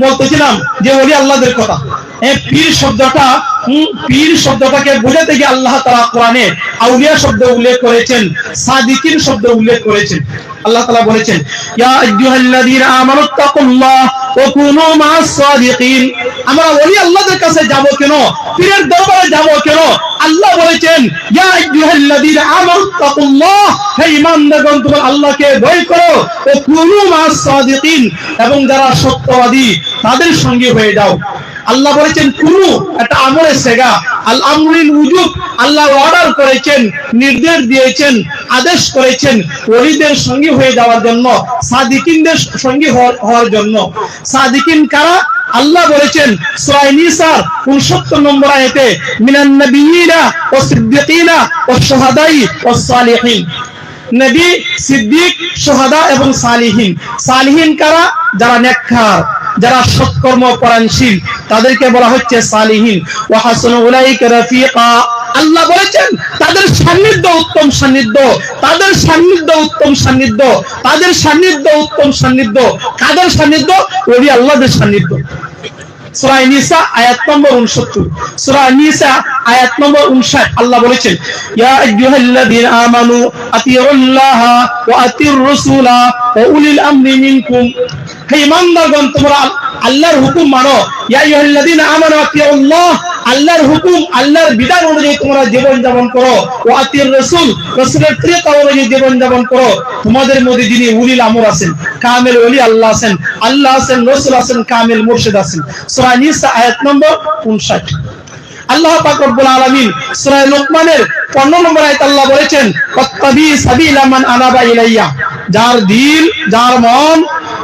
বলতেছিলাম যে ওলি আল্লাহদের কথা। পীর শব্দটা পীর শব্দটাকে বোঝাতে গিয়ে আল্লাহ তাআলা কোরআনে আউলিয়া শব্দ উল্লেখ করেছেন, সাদিকিন শব্দ উল্লেখ করেছেন। আল্লাহ তাআলা বলেছেন যাব কেন? পীরের দরবারে যাব কেন? আল্লাহ বলেছেন আল্লাহকে ভয় করো। ও সাদিকিন। এবং যারা সত্যবাদী, তাদের সঙ্গে হয়ে যাও। আল্লাহ বলেছেন কুনু একটা আমলের সেগা। উজুব, আল্লাহ অর্ডার করেছেন, নির্দেশ দিয়েছেন, আদেশ করেছেন, ওলিদের সঙ্গে হয়ে যাওয়ার জন্য, সাদিকিনদের সঙ্গে হওয়ার- জন্য। সাদিকিন কারা? আল্লাহ বলেছেন 69 নম্বর ও ও সালিহিন। নবী, সিদ্দিক সোহাদা এবং সালিহিন। সালিহিন কারা? যারা নেককার। যারা সৎকর্ম পরায়ণশীল, তাদেরকে বলা হচ্ছে সালিহিন। ওয়া হাসানু উলাইকা রাফিকা। আল্লাহ বলেছেন, তাদের সান্নিধ্য উত্তম সান্নিধ্য, তাদের সান্নিধ্য উত্তম সান্নিধ্য, তাদের সান্নিধ্য উত্তম সান্নিধ্য, কাদের সান্নিধ্য? ওলি আল্লাহদের সান্নিধ্য। সূরা নিসা আয়াত নম্বর 69 সূরা নিসা আয়াত নম্বর 59 আল্লাহ বলেছেন আল্লাহর হুকুম মানো। আল্লাহর হুকুম, আল্লাহর বিধান অনুযায়ী তোমরা করো। রাসূল রাসূলের তরিকা অনুযায়ী করো। তোমাদের মধ্যে যিনি উলিল আমর আছেন, কামেল ওলি আল্লাহ আছেন আল্লাহ আছেন, রাসূল আছেন, কামেল মুর্শিদ আছেন। আয়াত নম্বর 59 আল্লাহ লোকমানের 15 নম্বর আয়াত আল্লাহ বলেছেন যার দিল, যার মন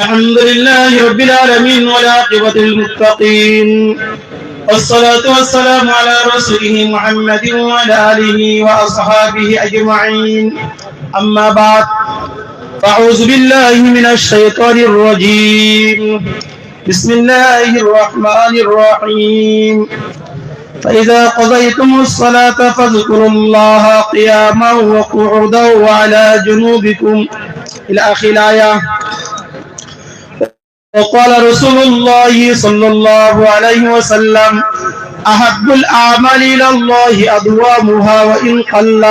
الحمد لله رب العالمين والعاقبة للمتقين. والصلاة والسلام على رسوله محمد وعلى آله وأصحابه أجمعين. أما بعد فأعوذ بالله من الشيطان الرجيم. بسم الله الرحمن الرحيم. فإذا قضيتم الصلاة فاذكروا الله قياما وقعودا وعلى جنوبكم. إلى آخر الآية. وقال رسول الله صلى الله عليه وسلم أحب الأعمال إلى الله أدوامها وإن قل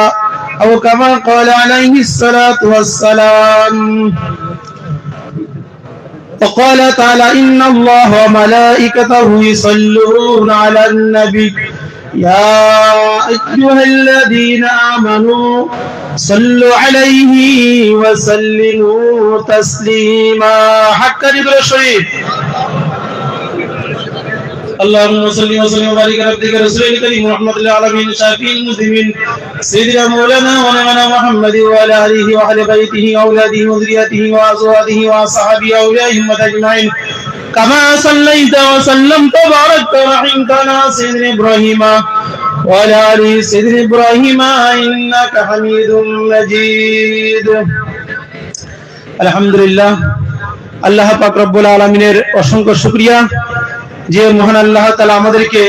أو كما قال عليه الصلاة والسلام. وقال تعالى إن الله وملائكته يصلون على النبي يا أيها الذين آمنوا صلوا عليه وسلموا تسليما. حق رجل الشريف اللهم صل وسلم وبارك على عبدك رسولك الكريم ورحمة العالمين شافي المسلمين سيدنا مولانا ونبينا محمد وعلى آله وأهل بيته وأولاده وذريته وأزواجه وأصحابه وأولياء أمة أجمعين. كما صليت وسلمت وباركت ورحمت على سيدنا إبراهيم وعلى آل سيدنا إبراهيم إنك حميد مجيد الحمد لله আল্লাহ পাক রব্বুল আলমিনের অসংখ্য শুক্রিয়া যে মহান আল্লাহ তালা আমাদেরকে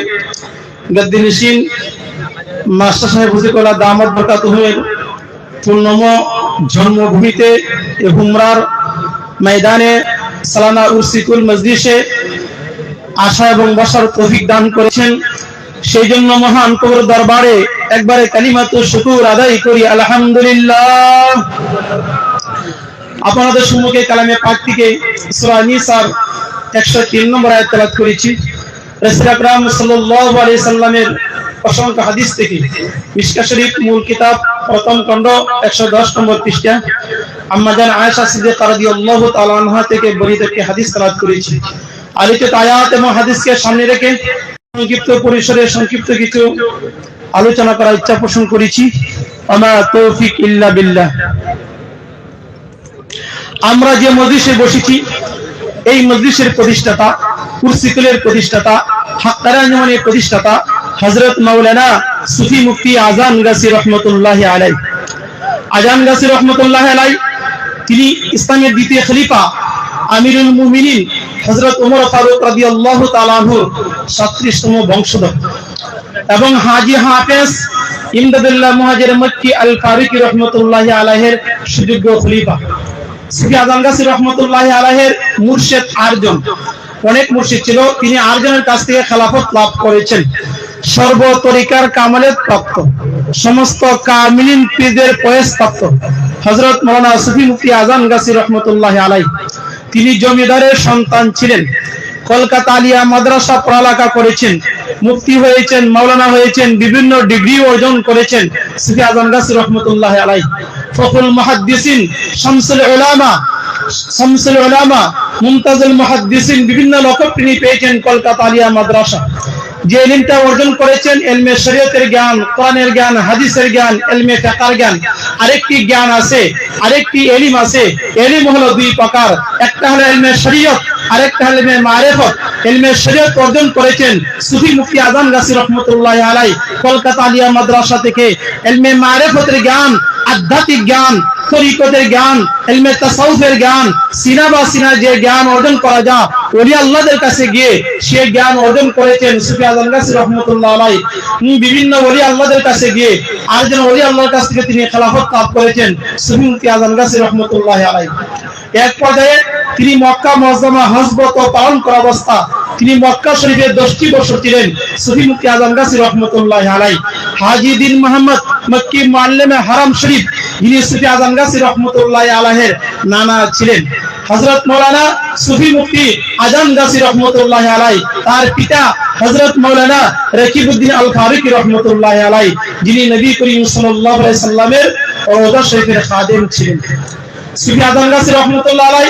গদ্দিনিসিন মাস্টার সাহেব হুজিকুল্লাহ দামদ বরকাতুহের পূর্ণম জন্মভূমিতে এ হুমরার ময়দানে সালানা উরসিকুল মজলিসে আশা এবং বসার তৌফিক দান করেছেন। সেই জন্য মহান কবর দরবারে একবারে কালিমাত শুকুর আদায় করি, আলহামদুলিল্লাহ। আপনাদের সম্মুখে কালামে পাক থেকে সূরা নিসার 103 নম্বর আয়াত করেছি। রাসূল আকরাম সাল্লাল্লাহু সাল্লামের অসংখ্য হাদিস থেকে মিশকা শরীফ, মূল কিতাব, প্রথম খণ্ড 110 নম্বর পৃষ্ঠা। জান আয়েশা সিদ্দিকা রাদিয়াল্লাহু তাআলা আনহা থেকে বর্ণিত একটি হাদিস তেলাওয়াত করেছি। আলোচিত আয়াত এবং হাদিসকে সামনে রেখে সংক্ষিপ্ত পরিসরে সংক্ষিপ্ত কিছু আলোচনা করার ইচ্ছা পোষণ করেছি। আমা তৌফিক ইল্লা বিল্লাহ। আমরা যে মজলিসে বসেছি, এই মজলিসের প্রতিষ্ঠাতা কুরসিকুলের প্রতিষ্ঠাতা হাক্কারে আঞ্জুমানের প্রতিষ্ঠাতা হযরত মাওলানা সুফি মুফতি আজান গাছি রহমতুল্লাহ আলাই। আজান গাছি রহমতুল্লাহ আলাই, তিনি ইসলামের দ্বিতীয় খলিফা আমিরুল মুমিনিন হযরত ওমর ফারুক রাদিয়াল্লাহু তাআলা আনহু 37তম বংশধর। এবং হাজি হাফেজ ইমদাদুল্লাহ মুহাজির মক্কি আল ফারুকি রহমতুল্লাহ আলাইহের সুযোগ্য খলিফা। সুফি আজম গাছি রহমতুল্লাহ আলাইহের মুর্শেদ আরজন অনেক মুর্শিদ ছিল, তিনি আরজনের কাছ থেকে খেলাফত লাভ করেছেন। সর্ব তরিকার কামালের প্রাপ্ত সমস্ত কামিলিন পীরদের পয়েস প্রাপ্ত হযরত মাওলানা সুফি মুফতি আজম গাছি রহমতুল্লাহ আলাই তিনি জমিদারের সন্তান ছিলেন। কলকাতা আলিয়া মাদ্রাসা পড়ালেখা করেছেন। মুফতি হয়েছেন, মাওলানা হয়েছেন, বিভিন্ন ডিগ্রি অর্জন করেছেন সুফি আজম গাছি রহমতুল্লাহ আলাই ফখরুল মুহাদ্দিসিন, শামসুল উলামা শামসুল উলামা, মুমতাজুল মুহাদ্দিসিন, বিভিন্ন লকব তিনি পেয়েছেন কলকাতা আলিয়া মাদ্রাসা। যে ইলমটা অর্জন করেছেন, এলমে শরীয়তের জ্ঞান, কোরআনের জ্ঞান, হাদিসের জ্ঞান, এলমে ফিকহের জ্ঞান, আরেকটি জ্ঞান আছে, আরেকটি এলিম আছে, এলিম হলো দুই প্রকার। একটা হলো এলমে শরীয়ত, আরেকটা হলো মারিফত। এলমে শরীয়ত অর্জন করেছেন সুফি মুফতি আজম গাছি রহমতুল্লাহ আলাই কলকাতা আলিয়া মাদ্রাসা থেকে। এলমে মারিফতের জ্ঞান আধ্যাত্মিক জ্ঞান, তরিকতের জ্ঞান এলমে তাসাউফের জ্ঞান সিনা বা সিনা যে জ্ঞান অর্জন করা যায়, ওলি আল্লাহদের কাছে গিয়ে সে জ্ঞান অর্জন করেছেন সুফি আজম গাছি রহমতুল্লাহ বিভিন্ন ওলি আল্লাহদের কাছে গিয়ে আর যেন ওলি আল্লাহর কাছ থেকে তিনি খেলাফত লাভ করেছেন সুফি আজম গাছি রহমতুল্লাহ আলাই এক পর্যায়ে তিনি মক্কা মজদমা হজবত পালন করা অবস্থা তিনি মক্কা শরীফের দশটি বছর ছিলেন। সুফি মুফতি আজম গাছি রহমতুল্লাহ আলাই হাজি দিন মোহাম্মদ মক্কি মুআল্লিমে হারাম শরীফ যিনি সুফি আজম গাছি রহমতুল্লাহ আলাহের নানা ছিলেন। হযরত মাওলানা সুফি মুফতি আজম গাছি রহমতুল্লাহ আলাই তার পিতা হজরত মৌলানা রকিবুদ্দিন আল ফারুকি রহমতুল্লাহ আলাই যিনি নবী করিম আলাইহি সাল্লামের রওজা শরীফের খাদেম ছিলেন। সুফি আজম গাছি রহমতুল্লাহ আলাই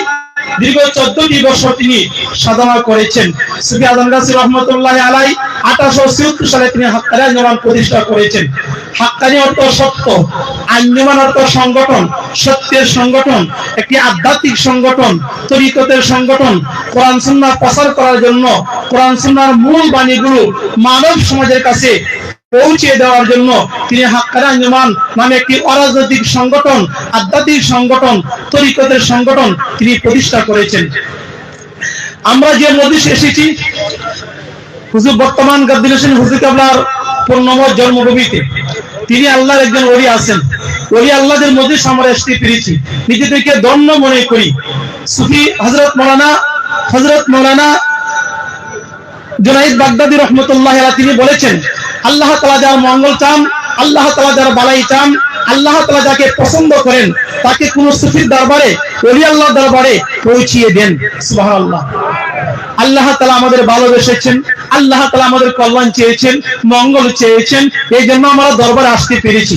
দীর্ঘ চোদ্দটি বছর তিনি সাধনা করেছেন। গাছি রহমতুল্লাহ আলাই সালে তিনি আঞ্জমান প্রতিষ্ঠা করেছেন। হাক্কানি অর্থ সত্য, আঞ্জমান অর্থ সংগঠন, সত্যের সংগঠন, একটি আধ্যাত্মিক সংগঠন তরিকতের সংগঠন, কোরআন সুন্নাহ প্রচার করার জন্য, কোরআন সুন্নাহর মূল বাণীগুলো মানব সমাজের কাছে পৌঁছে দেওয়ার জন্য তিনি আঞ্জমান নামে একটি অরাজনৈতিক সংগঠন, আধ্যাত্মিক সংগঠন, তরিকতের সংগঠন তিনি প্রতিষ্ঠা করেছেন। আমরা যে মধ্যে এসেছি, হুজুর বর্তমান গাদ্দিল হোসেন হুজুর কাবলার পূর্ণময় জন্মভূমিতে, তিনি আল্লাহর একজন ওলি আছেন। ওলি আল্লাহদের মধ্যে আমরা আসতে পেরেছি নিজেদেরকে দণ্ড মনে করি। সুফি হজরত মৌলানা হজরত মৌলানা জুনাইদ বাগদাদি রহমতুল্লাহ তিনি বলেছেন আল্লাহ তালা যার মঙ্গল চান, আল্লাহ তালা যার বালাই চান, আল্লাহ তালা যাকে পছন্দ করেন, তাকে কোন সুফির দরবারে অলি আল্লাহ দরবারে পৌঁছিয়ে দেন। সুবাহ আল্লাহ তালা আমাদের ভালোবেসেছেন, আল্লাহ তালা আমাদের কল্যাণ চেয়েছেন, মঙ্গল চেয়েছেন, এই জন্য আমরা দরবারে আসতে পেরেছি।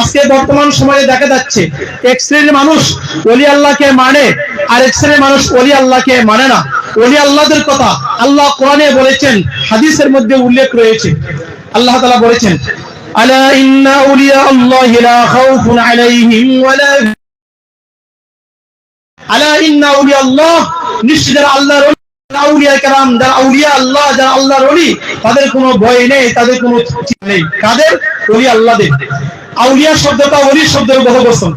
আজকে বর্তমান সময়ে দেখা যাচ্ছে, এক শ্রেণির মানুষ ওলি আল্লাহকে মানে আর এক শ্রেণির মানুষ ওলি আল্লাহকে মানে না। অলি আল্লাহদের কথা আল্লাহ কোরআনে বলেছেন, হাদিসের মধ্যে উল্লেখ রয়েছে। আল্লাহ তাআলা বলেছেন তাদের কোনো ভয় নেই, তাদের কোনো নেই। কাদের? ওলি আল্লাহদের। আউলিয়া শব্দটা ওলি শব্দের বহু বচন।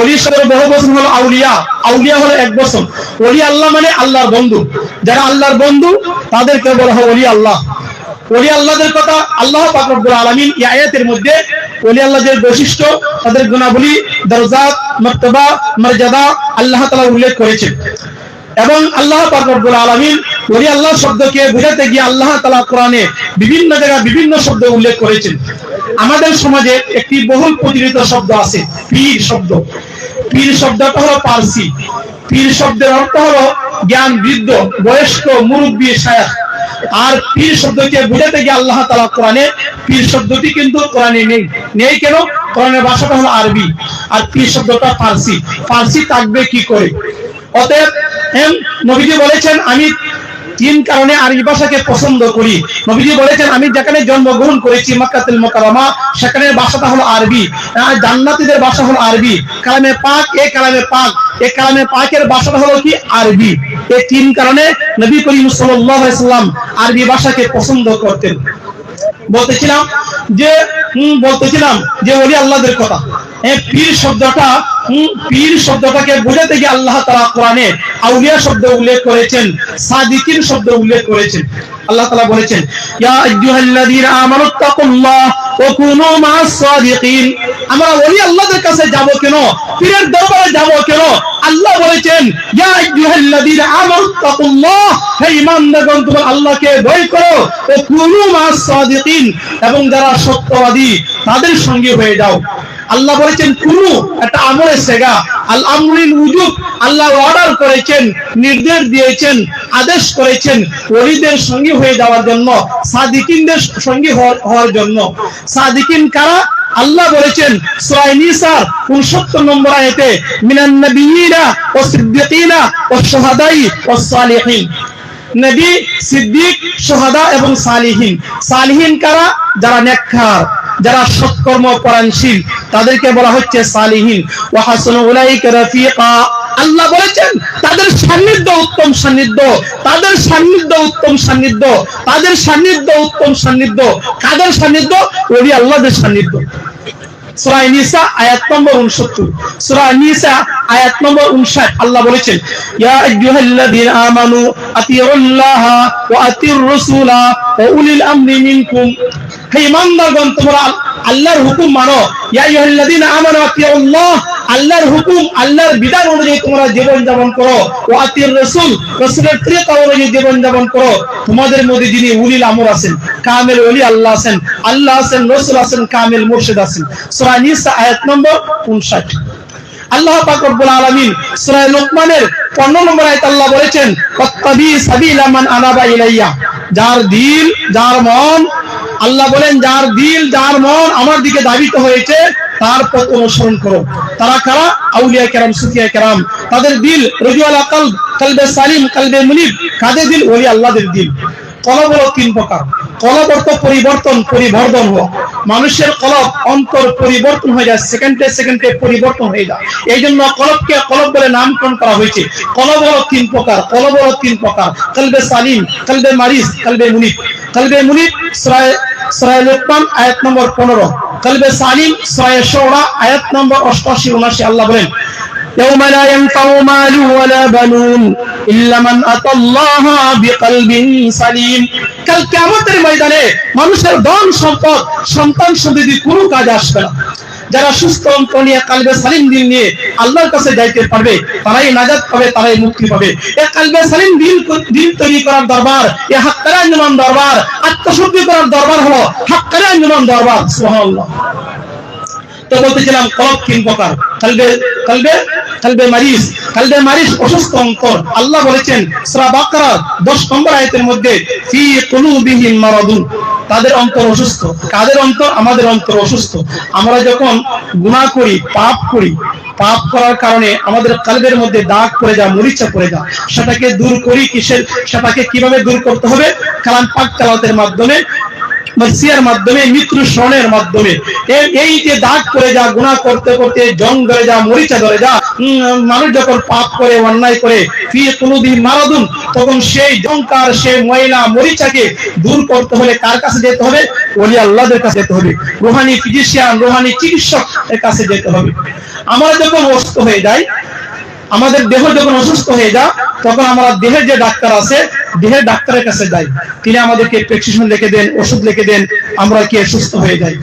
ওলি শব্দের বহু বচন হলো আউলিয়া। আউলিয়া হলো এক বচন। ওলি আল্লাহ মানে আল্লাহর বন্ধু। যারা আল্লাহর বন্ধু, তাদেরকে বলা হয় ওলি আল্লাহ। ওলি আল্লাহদের কথা আল্লাহ পাক রব্বুল আলামিন এই মধ্যে ওলি আল্লাহদের বৈশিষ্ট্য, তাদের গুণাবলী, দরজাত, মর্তবা, মর্যাদা আল্লাহ তালা উল্লেখ করেছেন। এবং আল্লাহ পাক রব্বুল আলামিন ওলি আল্লাহ শব্দকে বোঝাতে গিয়ে আল্লাহ তাআলা কোরআনে বিভিন্ন জায়গায় বিভিন্ন শব্দ উল্লেখ করেছেন। আমাদের সমাজে একটি বহুল প্রচলিত শব্দ আছে, পীর শব্দ। পীর শব্দটা হলো পার্সি। পীর শব্দের অর্থ হলো জ্ঞান বৃদ্ধ, বয়স্ক, মুরব্বী, শায়খ। আর পীর শব্দকে বোঝাতে গিয়ে আল্লাহ তালা কোরআনে, পীর শব্দটি কিন্তু কোরআনে নেই। নেই কেন? কোরআনের ভাষাটা হলো আরবি। আর পীর শব্দটা ফার্সি ফার্সি থাকবে কি করে? অতএব নবীজি বলেছেন, আমি তিন কারণে আরবি ভাষাকে পছন্দ করি। নবীজি বলেছেন, আমি যেখানে জন্মগ্রহণ করেছি, মাক্কাতুল মুকাররমা, সেখানের ভাষাটা হলো আরবি। আর জান্নাতীদের ভাষা হলো আরবি। কালামে পাক, এ কালামে পাক। এ কালামে পাকের ভাষাটা হলো কি? আরবি। এই তিন কারণে নবী করিম সাল্লাম আরবি ভাষাকে পছন্দ করতেন। বলতেছিলাম যে বলতেছিলাম যে, ওলি আল্লাহদের কথা। পীর শব্দটা পীর শব্দটাকে বোঝাতে গিয়ে আল্লাহ তাআলা কোরআনে আউলিয়া শব্দ উল্লেখ করেছেন, সাদিকিন শব্দ উল্লেখ করেছেন। আল্লাহ তাআলা বলেছেন এবং যারা সত্যবাদী, তাদের সঙ্গে হয়ে যাও। আল্লাহ বলেছেন কুনু একটা আমলের সেগা। আল আমরিল উজুব আল্লাহ অর্ডার করেছেন, নির্দেশ দিয়েছেন, আদেশ করেছেন ওলিদের সঙ্গে হয়ে যাওয়ার জন্য, সাদিকিনদের সঙ্গে হওয়ার- জন্য। সাদিকিন কারা? আল্লাহ বলেছেন, সূরা নিসার 69 নম্বর আয়াতে, মিনান নাবিয়িনা ওয়াস সিদ্দিকিনা ওয়াস শুহাদাই ওয়াস সালিহিন। নবী, সিদ্দিক সোহাদা এবং সালিহীন। সালিহীন কারা? যারা নেককার। যারা সৎকর্ম পরায়ণশীল, তাদেরকে বলা হচ্ছে সালিহীন। ওয়া হাসানু উলাইকা রাফিকা। আল্লাহ বলেছেন, তাদের সান্নিধ্য উত্তম সান্নিধ্য, তাদের সান্নিধ্য উত্তম সান্নিধ্য, তাদের সান্নিধ্য উত্তম সান্নিধ্য, কাদের সান্নিধ্য? ওলি আল্লাহদের সান্নিধ্য। সূরা নিসা, আয়াত নম্বর 69 সূরা নিসা, আয়াত নম্বর 59 আল্লাহ বলেছেন, ইয়া আইয়ুহাল্লাযীনা আমানু উলিল আমরি মিনকুম। হে ঈমানদারগণ তোমরা আল্লাহর হুকুম মানো। আল্লাহর হুকুম, আল্লাহর বিধান অনুযায়ী তোমরা জীবন করো। ওয়া আতিউর রাসূল রাসূলের তরিকা অনুযায়ী জীবন করো। তোমাদের মধ্যে যিনি উলিল আমর আছেন, কামেল ওলি আল্লাহ আছেন আল্লাহ আছেন, রাসূল আছেন, কামেল মুর্শিদ আছেন। সূরা নিসা আয়াত নম্বর 59 আল্লাহ পাক রব্বুল আলামিন লোকমানের 15 নম্বর আয়াত আল্লাহ বলেছেন, ওয়াত্তাবি সাবিলা মান আনাবা ইলাইয়া। যার দিল, যার মন আল্লাহ বলেন, যার দিল, যার মন আমার দিকে ধাবিত হয়েছে, তার পথ অনুসরণ করো। তারা কারা? আউলিয়া কেরাম, সুফিয়া কেরাম। তাদের দিল রজুয়ালা কলব কলবে সালিম, কলবে মুনিব। কাদের দিল? ওলি আল্লাহদের দিল। কলব হলো তিন প্রকার। কলব অর্থ পরিবর্তন পরিবর্তন হওয়া। মানুষের কলব অন্তর পরিবর্তন হয়ে যায়, সেকেন্ডে সেকেন্ডে পরিবর্তন হয়ে যায়। এই জন্য কলবকে কলব বলে নামকরণ করা হয়েছে। কলব হলো তিন প্রকার। কলব হলো তিন প্রকার। কলবে সালিম, কলবে মারিস, কালবে মুনিব। কলবে মুনিব, সূরা সূরা লোকমান আয়াত নম্বর 15 কলবে সালিম সূরা শুরা আয়াত নম্বর 88 79 আল্লাহ বলেন يوم لا ينفع مال ولا بنون إلا من أتى الله بقلب سليم কাল কিয়ামতের ময়দানে মানুষের ধন সম্পদ সন্তান সন্ততি কোনো কাজে আসবে না যারা সুস্থ অন্তর নিয়ে, কালবে সালিম দিল নিয়ে আল্লাহর কাছে যাইতে পারবে, তারাই নাজাত পাবে, তারাই মুক্তি পাবে। এ কালবে সালিম দিল দিল তৈরি করার দরবার, এ হাক্কারে আঞ্জমান দরবার, আত্মশুদ্ধি করার দরবার হলো হাক্কারে আঞ্জমান দরবার, সুবহানাল্লাহ। বলতেছিলাম, কলব তিন প্রকার। আল্লাহ বলেছেন, সূরা বাকারা 10 নম্বর আয়াতের মধ্যে তাদের অন্তর অসুস্থ। কাদের অন্তর? আমাদের অন্তর অসুস্থ। আমরা যখন গুণা করি, পাপ করি, পাপ করার কারণে আমাদের কালবের মধ্যে দাগ পড়ে যায়, মরিচা পড়ে যায়। সেটাকে দূর করি কিসের? সেটাকে কীভাবে দূর করতে হবে? কালাম পাক কালাতের মাধ্যমে মসিয়ার মাধ্যমে মৃত্যু স্মরণের মাধ্যমে। এই যে দাগ করে যা গুনাহ করতে করতে, জং ধরে যা, মরিচা ধরে যা মানুষ যখন পাপ করে, অন্যায় করে ফি কুলুবি মারাদুন তখন সেই জংকার সেই ময়লা, মরিচাকে দূর করতে হলে কার কাছে যেতে হবে? ওলি আল্লাহদের কাছে যেতে হবে। রোহানি ফিজিশিয়ান, রোহানি চিকিৎসক এর কাছে যেতে হবে। আমরা যখন অসুস্থ হয়ে যাই আমাদের দেহ যখন অসুস্থ হয়ে যায়, তখন আমরা দেহের যে ডাক্তার আছে, দেহের ডাক্তারের কাছে যাই। তিনি আমাদেরকে প্রেসক্রিপশন লিখে দেন, ওষুধ লিখে দেন, আমরা কি সুস্থ হয়ে যাই।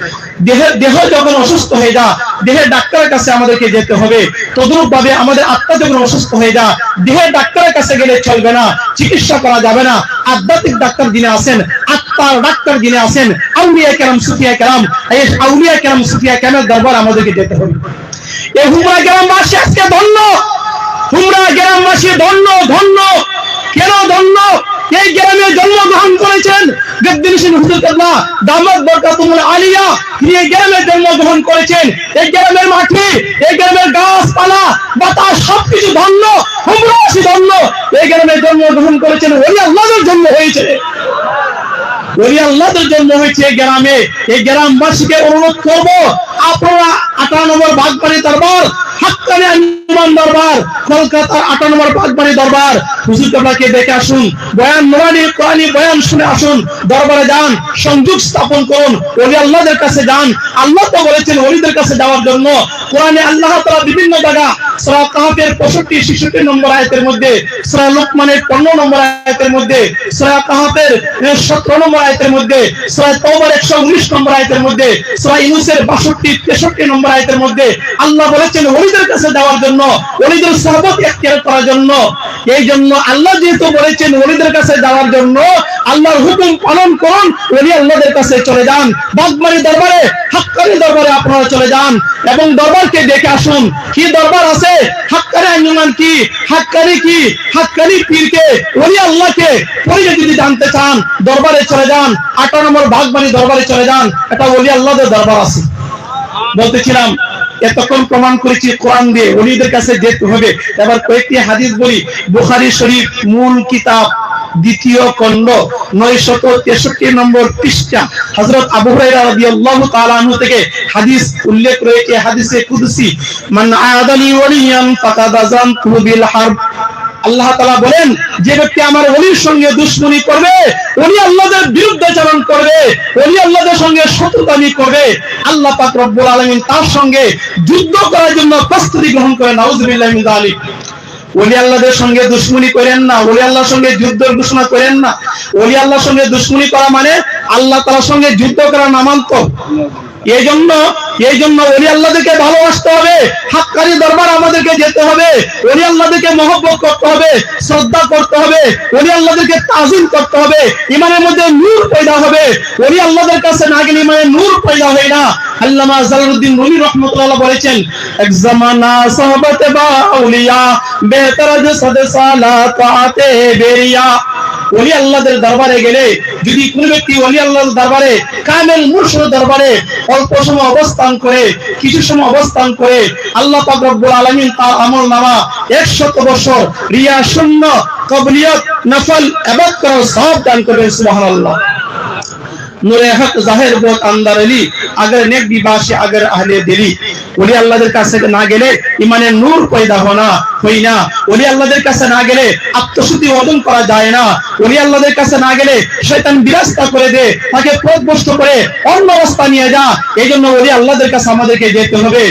দেহের দেহ যখন অসুস্থ হয়ে যায়, দেহের ডাক্তারের কাছে আমাদেরকে যেতে হবে। তদরূপ ভাবে আমাদের আত্মা যখন অসুস্থ হয়ে যায়, দেহের ডাক্তারের কাছে গেলে চলবে না, চিকিৎসা করা যাবে না। আধ্যাত্মিক ডাক্তার যিনি আছেন, আত্মার ডাক্তার যিনি আছেন, আউলিয়া কেরাম, সুফিয়া কেরাম, এই আউলিয়া কেরাম, সুফিয়া কেরামের দরবার আমাদেরকে যেতে হবে। এই হুমরা গ্রামবাসী আজকে ধন্য। হুমরা গ্রামবাসী, ধন্য ধন্য। কেন ধন্য? এই গ্রামে জন্মগ্রহণ করেছেন গ্রামবাসীকে অনুরোধ করব, আপনারা নম্বর বাগবাড়ি দরবার হাক্কানি দরবার, কলকাতার আঠারো নম্বর বাগবাড়ি দরবার। হুজুর দেখে আসুন, বয়ান নোরানি কোরআনি বয়ান শুনে আসুন, দরবারে যান, সংযোগ স্থাপন করুন, ওলি আল্লাহদের কাছে যান, আল্লাহ তো বলেছেন ওলিদের কাছে যাওয়ার জন্য। কোরআনে আল্লাহ তাআলা বিভিন্ন জায়গা কাহাফের 65 66 নম্বর আয়াতের মধ্যে, সূরা লুকমানের 15 নম্বর আয়াতের মধ্যে, সূরা কাহাফের 17 নম্বর আয়াতের মধ্যে, সূরা তওবার 119 নম্বর আয়াতের মধ্যে, সূরা ইউনূসের 62 63 নম্বর আয়াতের মধ্যে, আল্লাহ বলেছেন ওলিদের কাছে যাওয়ার জন্য ওলিদের সহবত ইখতিয়ার করার জন্য এই জন্য আল্লাহ যেহেতু বলেছেন ওলিদের কাছে যাওয়ার জন্য, আল্লাহর হুকুম পালন করুন ওলি আল্লাহদের কাছে চলে যান। বাগমারি দরবারে, হাক্কানি দরবারে আপনারা চলে যান এবং দরবারকে দেখে আসুন। কি দরবার আছে? হাক্কানি আঞ্জুমান কি? হাক্কানি কি? হাক্কানি পীরকে ওলি আল্লাহকে পরিচয় যদি জানতে চান, দরবারে চলে যান। আঠারো নম্বর বাগমারি দরবারে চলে যান। এটা ওলি আল্লাহদের দরবার আছে। বলতেছিলাম এতক্ষণ প্রমাণ করেছি কোরআন দিয়ে, অলিদের কাছে যেতে হবে। এবার কয়েকটি হাদিস বলি। বুখারি শরীফ, মূল কিতাব, দ্বিতীয় খণ্ড, নয়শত তেষট্টি নম্বর পৃষ্ঠা। হজরত আবু রাদিয়াল্লাহু থেকে হাদিস উল্লেখ রয়েছে, হাদিসে কুদসি, মান আদালি ওয়ালিয়ান ফাকাদ আযানতু বিল হারব। আল্লাহ তাআলা বলেন, যে ব্যক্তি আমার ওলির সঙ্গে দুশ্মনী করবে ওলি আল্লাহদের বিরুদ্ধে চালন করবে ওলি আল্লাহদের সঙ্গে শত্রুতামি করবে, আল্লাহ পাক রব্বুল আলামিন তার সঙ্গে যুদ্ধ করার জন্য প্রস্তুতি গ্রহণ করেন নাউযুবিল্লাহি মিন যালিক। ওলি আল্লাহদের সঙ্গে দুশ্মনী করেন না ওলি আল্লাহর সঙ্গে যুদ্ধ ঘোষণা করেন না। ওলি আল্লাহর সঙ্গে দুশ্মনী করা মানে আল্লাহ তাআলার সঙ্গে যুদ্ধ করা নামান্তর এই জন্য এই জন্য ওলি আল্লাহদেরকে ভালোবাসতে হবে, হাক্কানি দরবার আমাদেরকে যেতে হবে, ওলি আল্লাহদেরকে মহব্বত করতে হবে, শ্রদ্ধা করতে হবে, ওলি আল্লাহদেরকে তাজিম করতে হবে, ইমানের মধ্যে নূর পয়দা হবে, ওলি আল্লাহদের কাছে না গেলে ইমানের নূর পয়দা হয় না। আল্লামা বলেছেন, এক জামানা সাহাবাতে বা আউলিয়া বেহতরাজ সাদে তাতে বেরিয়া। ওলি আল্লাহদের দরবারে গেলে যদি কোনো ব্যক্তি ওলি আল্লাহর দরবারে, কামেল মুর্শিদ দরবারে অল্প সময় অবস্থান করে, কিছু সময় অবস্থান করে, আল্লাহ পাক রব্বুল তার আমল নামা একশত বছর রিয়া শূন্য কবলিয়ত নফল ইবাদত করার সওয়াব দান করবেন সুবহানাল্লাহ। জাহের আন্দার নেক আহলে ওলি কাছে না গেলে ইমানের নূর পয়দা হই না ওলি কাছে না গেলে আত্মশুদ্ধি অর্জন করা যায় না। ওলি আল্লাহদের কাছে না গেলে শয়তান বিরাস্তা করে দে, তাকে পথভ্রষ্ট করে অন্য নিয়ে যা। এই জন্য ওলি আল্লাহদের কাছে আমাদেরকে যেতে হবে।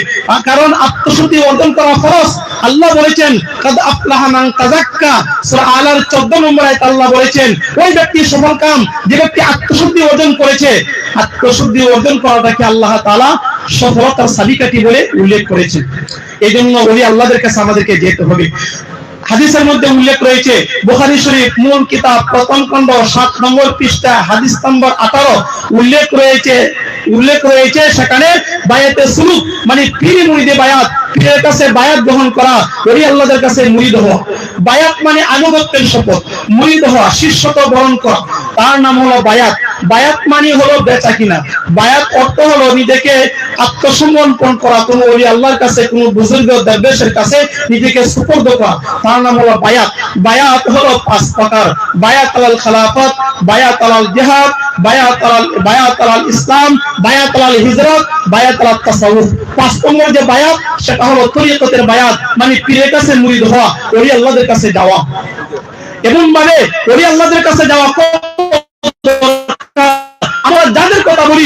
কারণ আত্মশুদ্ধি অর্জন করা ফরজ। আল্লাহ বলেছেন আলার 14 নম্বর আয়াত আল্লাহ বলেছেন, ওই ব্যক্তি সফল কাম, যে ব্যক্তি আত্মশুদ্ধি অর্জন করেছে। আত্মশুদ্ধি অর্জন করাটাকে আল্লাহ তাআলা সফলতার সালিকাটি বলে উল্লেখ করেছেন। এই জন্য ওলি আল্লাহদের কাছে আমাদেরকে যেতে হবে। হাদিসের মধ্যে উল্লেখ রয়েছে, বুখারী শরীফ, মূল কিতাব, প্রথম খণ্ড, সাত নম্বর পৃষ্ঠা, হাদিস নম্বর আঠারো। উল্লেখ রয়েছে উল্লেখ রয়েছে, সেখানে বায়াতে সুলুক মানে পীরে মুড়িদে বায়াত পীরের কাছে বায়াত গ্রহণ করা ওলি আল্লাহদের কাছে মুড়িদ হওয়া। বায়াত মানে আনুগত্যের শপথ, মুড়িদ হওয়া শীর্ষত বরণ করা। তার নাম হলো বায়াত। বায়াত মানে হলো বেচা কিনা। বায়াত অর্থ হলো নিজেকে আত্মসমর্পণ করা। কোনো ওলি আল্লাহর কাছে, কোনো বুজুর্গ দরবেশের কাছে নিজেকে সুপর্দ করা। তার নাম হলো বায়াত। বায়াত হলো পাঁচ প্রকার। বায়াত আলাল খালাফত, বায়াত আলাল জিহাদ, বায়াত আলাল বায়াত আলাল ইসলাম, বায়াত আলাল হিজরত, বায়াত আলাল তাসাউফ। পাঁচ নম্বর যে বায়াত, সেটা হলো তরিকতের বায়াত মানে পীরের কাছে মুরিদ হওয়া, ওলি আল্লাহদের কাছে যাওয়া। এবং মানে ওলি আল্লাহদের কাছে যাওয়া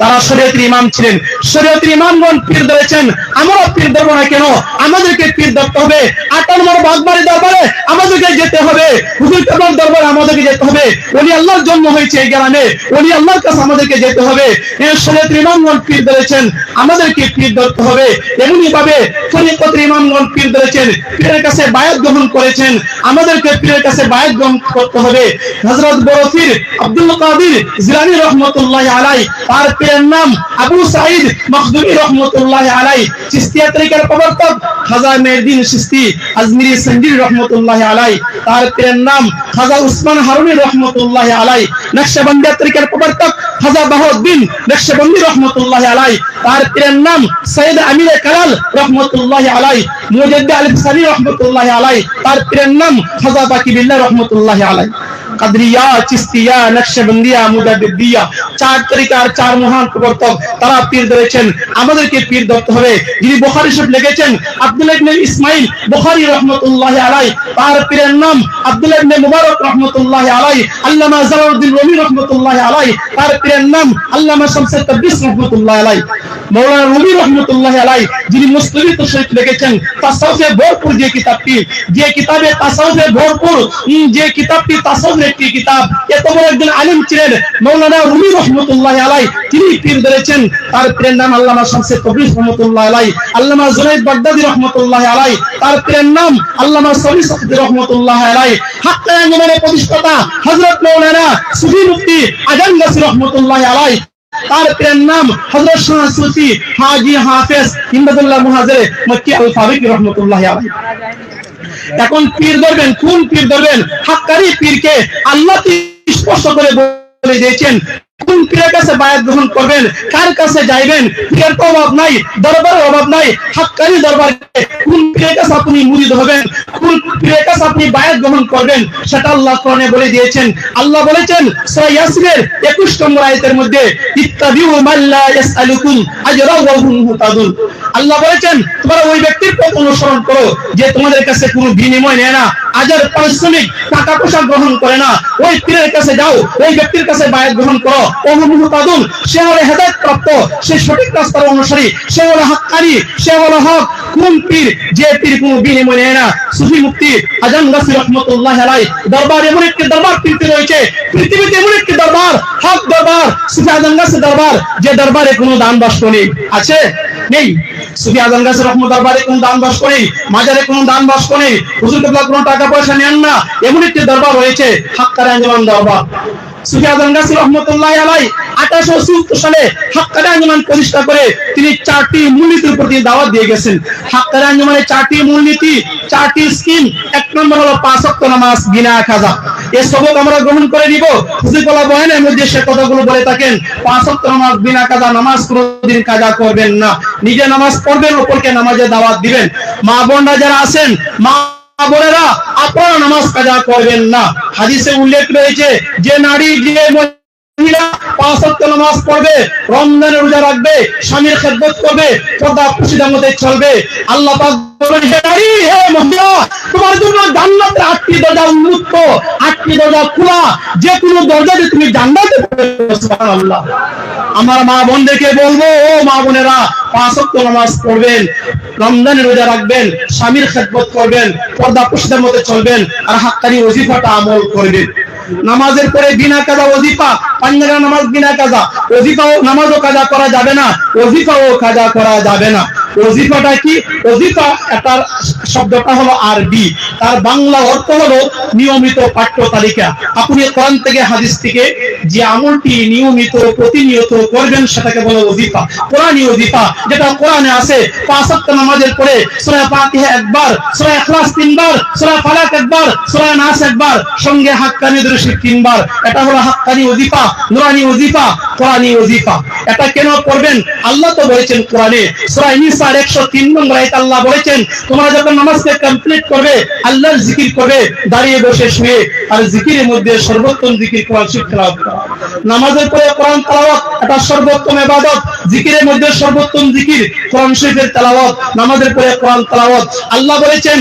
তারা শরীয়তের ইমাম ছিলেন। শরীয়তের ইমামগণ পীর ধরেছেন। আমরা পীর ধরবো না কেন? আমাদেরকে পীর ধরতে হবে। আট নম্বর বাগবাড়ি দরবারে আমাদেরকে যেতে হবে। হুজুর কেবল দরবারে আমাদেরকে যেতে হবে। ওলি আল্লাহর জন্ম হয়েছে এই গ্রামে। ওলি আল্লাহর কাছে আমাদেরকে যেতে হবে। শরীয়তের ইমামগণ পীর ধরেছেন। আমাদেরকে পীর ধরতে হবে। এমনই ভাবে তরিকতের ইমামগণ পীর ধরেছেন। পীরের কাছে বায়াত গ্রহণ করেছেন। আমাদেরকে পীরের কাছে বায়াত গ্রহণ করতে হবে। হযরত বড় পীর আব্দুল কাদির জিলানী রহমতুল্লাহ আলাই তার পীরের নাম আবু সাঈদ মখদুমি রহমতুল্লাহ আলাই চিশতিয়া তরিকার প্রবর্তক। খাজা মেহদিন চিশতি আজমিরি সঞ্জির রহমতুল্লাহ আলাই তার পীরের নাম খাজা উসমান হারুনি রহমতুল্লাহ আলাই নকশবন্দিয়া তরিকার প্রবর্তক খাজা বাহুদ্দিন নকশবন্দি রহমতুল্লাহ আলাই তার পীরের নাম সৈয়দ আমির কালাল রহমতুল্লাহ আলাই মুজাদ্দিদ আল রহমতুল্লাহ আলাই তার পীরের নাম খাজা বাকি বিল্লাহ রহমতুল্লাহ আলাই কাদরিয়া, চিস্তিয়া, নকশবন্দিয়া, মুজাদ্দিদিয়া। চার তরিকার, চার মহান প্রবর্তক তারা পীর ধরেছেন। আমাদেরকে পীর ধরতে হবে। যিনি বুখারী শরীফ লিখেছেন, আব্দুল্লাহ ইবনে ইসমাইল বুখারী রাহমাতুল্লাহি আলাই তার পীরের নাম আব্দুল্লাহ ইবনে মুবারক রাহমাতুল্লাহি আলাই আল্লামা জালালউদ্দিন রুমি রাহমাতুল্লাহি আলাই তার পীরের নাম আল্লামা শামসুল তাবরিজ রাহমাতুল্লাহি আলাই মাওলানা রুমি রাহমাতুল্লাহি আলাই যিনি মুসলিম শরীফ লিখেছেন, তাসাউফে ভরপুর যে কিতাবটি, যে কিতাবে তাসাউফে ভরপুর যে কিতাবটি তাসাউফের একটি কিতাব। এত বড় একজন আলিম ছিলেন, মাওলানা রুমি রহমতুল্লাহ আলাই। তিনি পীর ধরেছেন, তার পীরের নাম আল্লামা শামসে তবরিজ রহমতুল্লাহ আলাই, আল্লামা জুনাইদ বাগদাদি রহমতুল্লাহ আলাই, তার পীরের নাম আল্লামা সবি সফি রহমতুল্লাহ আলাই। হাক্কা প্রতিষ্ঠাতা হযরত মাওলানা সুফি মুফতি আজান গাছি রহমতুল্লাহ আলাই, তার পীরের নাম হযরত শাহ সুফি হাজী হাফেজ ইমদাদুল্লাহ মুহাজির মক্কি আল ফারুক রহমতুল্লাহ আলাই। এখন পীর ধরবেন কোন পীর ধরবেন? হাক্কারি পীরকে আল্লাহ স্পষ্ট করে বলে দিয়েছেন? কোন পীরের কাছে বায়াত গ্রহণ করবেন? কার কাছে যাইবেন? পীরের তো অভাব নাই, দরবারের অভাব নাই। হাক্কারি দরবার কোন পীরের কাছে আপনি মুরিদ হবেন? কোন পীরের কাছে আপনি বায়াত গ্রহণ করবেন? সেটা আল্লাহ কোরআনে বলে দিয়েছেন। আল্লাহ বলেছেন, সূরা ইয়াসিনের 21 নম্বর আয়াতের মধ্যে, ইত্তাবিউ মাল্লা ইয়াসআলুকুম আজরা ওয়া হুম মুহতাদুন। আল্লাহ বলেছেন, তোমরা ওই ব্যক্তির পথ অনুসরণ করো যে তোমাদের কাছে কোনো বিনিময় নেয় না, আজার পারিশ্রমিক, টাকা পয়সা গ্রহণ করে না। ওই পীরের কাছে যাও, ওই ব্যক্তির কাছে বায়াত গ্রহণ করো। সে হলো হেদায়েত প্রাপ্ত, সে সঠিক রাস্তার অনুসারী, সে হলো হাক্কানি, সে হলো হক। কোন পীর? যে পীর বিনিময় নেয় না। সুফি মুক্তি গাছি রহমতুল্লাহ দরবার এমন একটি দরবার রয়েছে। পৃথিবীতে এমন একটি দরবার, হক দরবার, সুফি গাছি দরবার, যে দরবারে কোনো দান বাস্ক নেই। আছে? নেই। সুফি আজম গাছের রহমত দরবারে কোন দান বাস্ক নেই। মাজারে কোন দান বাস্ক নেই। হুজুর কোনো টাকা পয়সা নেন না। এমন একটি দরবার রয়েছে হাক্কারে আঞ্জমান দরবার। নামাজ খাজা। গ্রহণ করে নিব। বয়ানের মধ্যে সে কথাগুলো বলে থাকেন, পাঁচ ওয়াক্ত নামাজ, বিনা কাজা নামাজ কাজা করবেন না। নিজে নামাজ পড়বেন ওপরকে নামাজে দাওয়াত দিবেন। মা বোনরা যারা আছেন, মা বোনেরা, আপনারা নামাজ কাজা করবেন না। হাদিসে উল্লেখ রয়েছে, যে নারী, যে নামাজ পড়বে, রমজানের রোজা রাখবে, স্বামীর খেদমত করবে, পর্দা খুশিদের মধ্যে চলবে, আল্লাহ পাক আমার মা বোনদেরকে বলব, ও মা বোনেরা, পাঁচ ওয়াক্ত নামাজ পড়বেন, রমজানের রোজা রাখবেন, স্বামীর খেদমত করবেন পর্দা পুশিদার মধ্যে চলবেন, আর হাক্কানি ওজিফাটা আমল করবেন। নামাজের পরে বিনা কাজা ওজিফা পাঞ্জারা নামাজ বিনা কাজা। ওজিফাও, নামাজও কাজা করা যাবে না, ওজিফাও কাজা করা যাবে না। ওজিফাটা কি? অজিফা তার শব্দটা হলো আরবি। তার বাংলা অর্থ হলো নিয়মিত পাঠ্য তালিকা। আপনি কোরআন থেকে হাদিস থেকে যে আমলটি নিয়মিত, প্রতিনিয়ত করবেন সেটাকে বলে ওজিফা কোরআনী ওজিফা যেটা কোরআনে আছে, পাঁচ ওয়াক্ত নামাজের পরে সূরা ফাতিহা একবার, সূরা ইখলাস তিনবার, সূরা ফালাক একবার, সূরা নাস একবার, সঙ্গে হাক্কানি দুরুশি তিনবার। এটা হলো হাক্কানি ওজিফা নুরানি ওজিফা কোরআনী ওজিফা এটা কেন করবেন? আল্লাহ তো বলেছেন কোরআনে, সূরা নিসার 103 নম্বর আয়াত আল্লাহ বলেছেন, তোমরা যখন নামাজকে কমপ্লিট করবে, আল্লাহর জিকির করবে, দাঁড়িয়ে বসে শুয়ে, আর জিকিরের মধ্যে সর্বোত্তম জিকির কোরআন শরীফ তেলাওয়াত করা। নামাজের পরে কোরআন তেলাওয়াত এটা সর্বোত্তম ইবাদত, জিকিরের মধ্যে সর্বোত্তম জিকির, কোরআন শরীফের তেলাওয়াত, নামাজের পরে কোরআন তেলাওয়াত। আল্লাহ বলেছেন,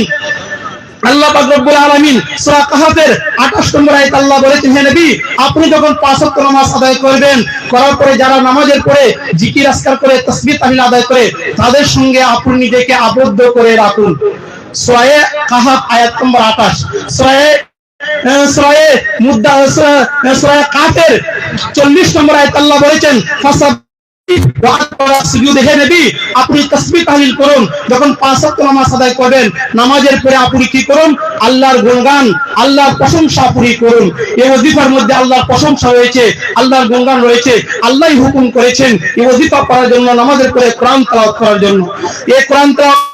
আল্লাহ পাক রব্বুল আলামিন সূরা কাহাফের 28 নম্বর আয়াত আল্লাহ বলেছেন, হে নবী, আপনি যখন পাঁচ ওয়াক্ত নামাজ আদায় করবেন, করার পরে যারা নামাজের পরে জিকির আজকার করে, তাসবিহ তাহলিল আদায় করে, তাদের সঙ্গে আপনি নিজেকে আবদ্ধ করে রাখুন। সূরা কাহাফ আয়াত নম্বর 28 সূরা সূরা মুদ্দা সূরা কাফের। 40 নম্বর আয়াত আল্লাহ বলেছেন ফাসাব আপনি তসবিহ তাহলিল করুন। যখন পাঁচ নামাজ আদায় করবেন, নামাজের পরে আপনি কি করুন? আল্লাহর গুণগান, আল্লাহর প্রশংসা আপনি করুন। এই ওজিফার মধ্যে আল্লাহর প্রশংসা রয়েছে, আল্লাহর গুণগান রয়েছে। আল্লাহই হুকুম করেছেন এই ওজিফা পড়ার জন্য, নামাজের পরে তেলাওয়াত করার জন্য। এই তেলাওয়াত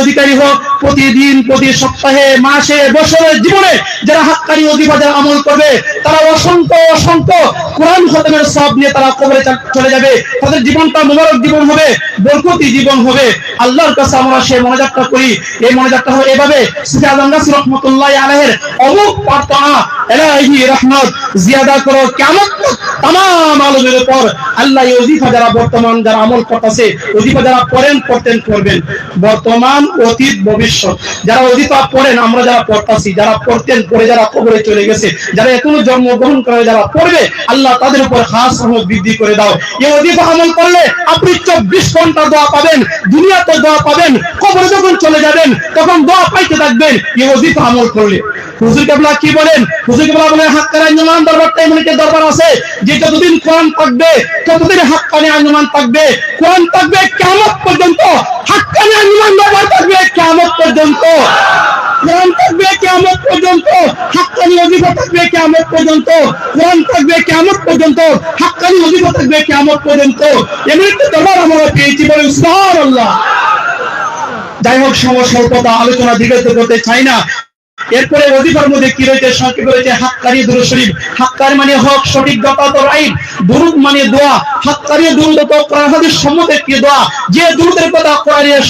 অধিকারী হোক, প্রতিদিন, প্রতি সপ্তাহে, মাসে বছরের জীবনে যারা হাক্কানি অধিবা আমল করবে, তারা অসংখ্য অসংখ্য কোরআন খতমের সব নিয়ে তারা কবরে চলে যাবে। তাদের জীবনটা মোবারক জীবন হবে, বরকতি জীবন হবে। আল্লাহর কাছে আমরা সেই মনোজাতটা করি। এই মনোজাতটা হয় এভাবে আল্লাহ যারা বর্তমান যারা আমল করতেছে ওজিফা যারা করতেন পড়তেন করবেন বর্তমান অতীত, ভবিষ্যৎ। যারা ওজিফা পড়েন আমরা যারা পড়তাছি, যারা পড়তেন, পড়ে যারা কবরে চলে গেছে, যারা এখনও জন্মগ্রহণ করে যারা পড়বে, আল্লাহ তাদের উপর খাস রহমত বৃদ্ধি করে দাও। এই ওজিফা আমল করলে আপনি চব্বিশ ঘণ্টা দোয়া পাবেন, দুনিয়াতে দোয়া পাবেন, কবরে যখন চলে যাবেন, তখন দোয়া পাইতে থাকবেন এই ওজিফা আমল করলে। হুজুর কেবলা কি বলেন? হুজুর কেবলা বলেন হাক্কানি আঞ্জুমান দরবারটা এমন একটা দরবার আছে। যে যতদিন কোরআন থাকবে, ততদিন হাক্কানি আঞ্জুমান থাকবে। কোরআন থাকবে, কিয়ামত পর্যন্ত কিয়ামত পর্যন্ত। কিয়ামত পর্যন্ত। কিয়ামত পর্যন্ত। পেয়েছি যাই হোক সময় স্বল্পতা আলোচনা দীর্ঘায়িত করতে চাই না। এরপরে ওজিফার মধ্যে কি রয়েছে? সংক্ষেপ রয়েছে, হাক্কারি দুরুদ শরীফ। হাক্কারি মানে হক, সঠিক কথা তো রাইট। দুরুদ মানে দোয়া। হাক্কারি দুরুদ তো কোরআন হাদিস সম্মত একটি দোয়া। যে দুরুদের কথা কোরআনের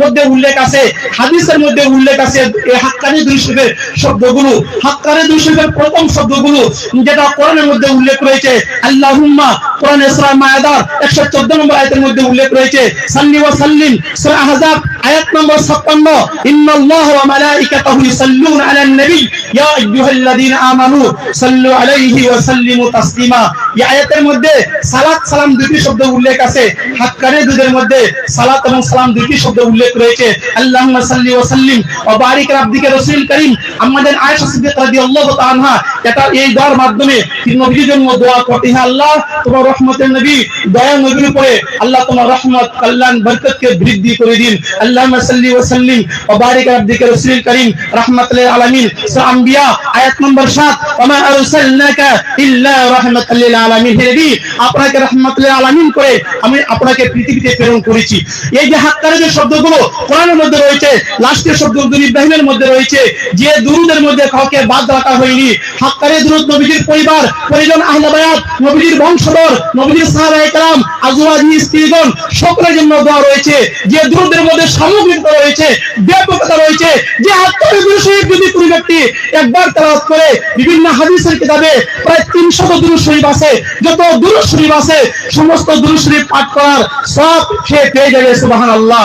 মধ্যে উল্লেখ আছে, হাদিসের মধ্যে উল্লেখ আছে, এই হাক্কারি দুরুদ শরীফের শব্দগুলো। হাক্কারি দুরুদ শরীফের প্রথম শব্দগুলো যেটা কোরআনের মধ্যে উল্লেখ রয়েছে, আল্লাহুম্মা, কোরআন সূরা মায়াদার 114 নম্বর আয়াতের মধ্যে উল্লেখ রয়েছে, সাল্লি ওয়া সাল্লিম, সূরা আহজাব, আয়াত নম্বর 56 ইন্নাল্লাহ ওয়া মালাইকাতাহু ইউসাল্লুনা আলান নবী। ইয়া আইয়ুহাল্লাযীনা আমানু সাল্লু আলাইহি ওয়া সাল্লিমু তাসলিমা। এই আয়াতের মধ্যে সালাত সালাম দুটি শব্দ উল্লেখ আছে। হাক্কারে দুধের মধ্যে সালাত এবং সালাম দুটি শব্দ উল্লেখ রয়েছে। আল্লাহুম্মা সাল্লি ওয়া সাল্লিম ওয়া বারিক আবদিকা রাসূল করিম। আমাদের আয়েশা সিদ্দিকা রাদিয়াল্লাহু তাআলা এটা এই দোয়ার মাধ্যমে তিনি নবীর জন্য দোয়া করতে হে আল্লাহ, তোমার রহমতের নবী, দয়া নবীর উপরে আল্লাহ তোমার রহমত, কল্যাণ, বরকতকে বৃদ্ধি করে দিন। আল্লাহুম্মা সাল্লি ওয়া সাল্লিম ওয়া বারিক আবদিকা রাসূল করিম। রাহমাতুল আলামিন। সূরা আম্বিয়া আয়াত নম্বর 7 ওয়া মা আরসালনাকা ইল্লা রাহমাতাল লিল আলামিন। হে নবী, আপনাকে করে আমি আপনাকে পৃথিবীতে প্রেরণ করেছি। এই যে হাক্কারে যে শব্দগুলো কোরআনের মধ্যে রয়েছে, লাস্টের শব্দগুলো ইব্রাহিমের মধ্যে রয়েছে, যে দুরুদের মধ্যে কাউকে বাদ রাখা হয়নি। দুরুদ নবীজির পরিবার, পরিজন নবীজির বংশধর, নবীজির স্ত্রীগণ, সকলের জন্য রয়েছে। যে দুরুদের মধ্যে সামগ্রিকতা রয়েছে, ব্যাপকতা রয়েছে, যে ব্যক্তি একবার করে বিভিন্ন প্রায় 300 দুরুদ শরীফ আছে, যত সমস্ত দুরু শরীফ পাঠ করার সব সে পেয়ে যাবে, সুবহানাল্লাহ।